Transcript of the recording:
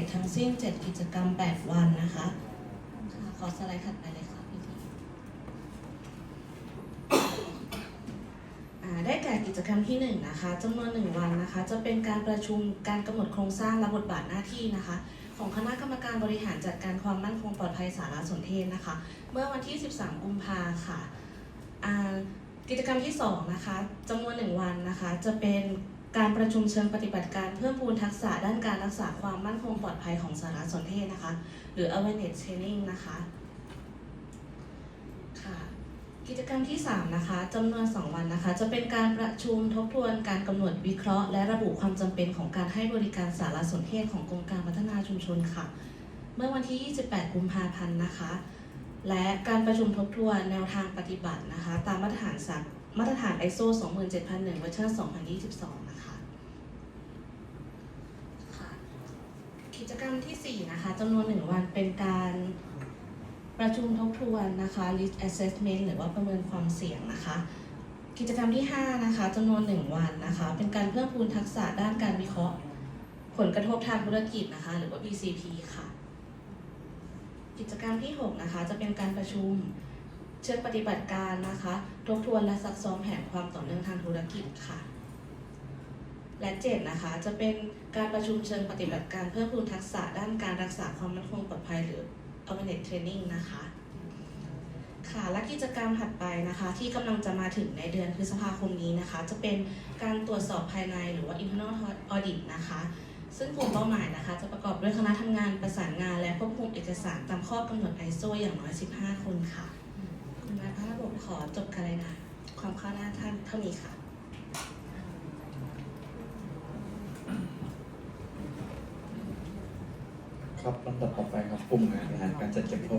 ษทั้งสิ้น 7 กิจกรรม 8 วันนะคะค่ะขอสไลด์ถัดไปเลยค่ะพี่ทีอ่าได้แก่กิจกรรมที่ 1 นะคะจำนวน 1 วันนะคะ จะเป็นการประชุมการกำหนดโครงสร้างและบทบาทหน้าที่นะคะของคณะกรรมการบริหารจัดการความมั่นคงปลอดภัยสารสนเทศนะคะ เมื่อวันที่ 13 กุมภาค่ะ กิจกรรมที่ 2 นะคะจำนวน 1 วันนะคะ จะเป็น การประชุมเชิงปฏิบัติการเพิ่มพูนทักษะด้านการรักษาความมั่นคงปลอดภัยของสารสนเทศนะคะ หรือ awareness training นะคะค่ะกิจกรรมที่ 3 นะคะจำนวน 2 วันนะคะ จะเป็นการประชุมทบทวนการกำหนดวิเคราะห์ และระบุความจำเป็นของการให้บริการสารสนเทศของกรมการพัฒนาชุมชนค่ะ เมื่อวันที่ 28 กุมภาพันธ์นะคะ และการประชุมทบทวนแนวทางปฏิบัตินะคะ ตามมาตรฐานสัก มาตรฐาน ISO 27001 เวอร์ชัน2022 นะคะค่ะกิจกรรมทีสี่ 4 นะคะจำนวน 1 วันเป็นการประชุมทบทวนนะคะ risk assessment หรือว่าประเมินความเสี่ยงนะคะ กิจกรรมที่ 5 นะคะจำนวน 1 วันนะคะ เป็นการเพิ่มพูนทักษะด้านการวิเคราะห์ ผลกระทบทางธุรกิจนะคะ หรือว่า BCP ค่ะ กิจกรรมที่ 6 นะคะ จะเป็นการประชุม เชิงปฏิบัติการนะคะ ทบทวนและซักซ้อมแผนความต่อเนื่องทางธุรกิจค่ะ และ7นะคะ จะเป็นการประชุมเชิงปฏิบัติการเพิ่มพูนทักษะด้านการรักษาความมั่นคงปลอดภัยหรือ awareness training นะคะ ค่ะ และกิจกรรมถัดไปนะคะ ที่กำลังจะมาถึงในเดือนพฤษภาคมนี้นะคะ จะเป็นการตรวจสอบภายในหรือว่า internal audit นะคะ ซึ่งกลุ่มเป้าหมายนะคะ จะประกอบด้วยคณะทำงานประสานงาน และควบคุมเอกสารตามข้อกำหนด ISO อย่างน้อย 15 คนค่ะ คุณนายพระระบบขอจบการรายงานความข้าวหน้าท่านเท่านี้ค่ะ ครับลำดับต่อไปครับกลุ่มงานบริหารการจัดเก็บข้อ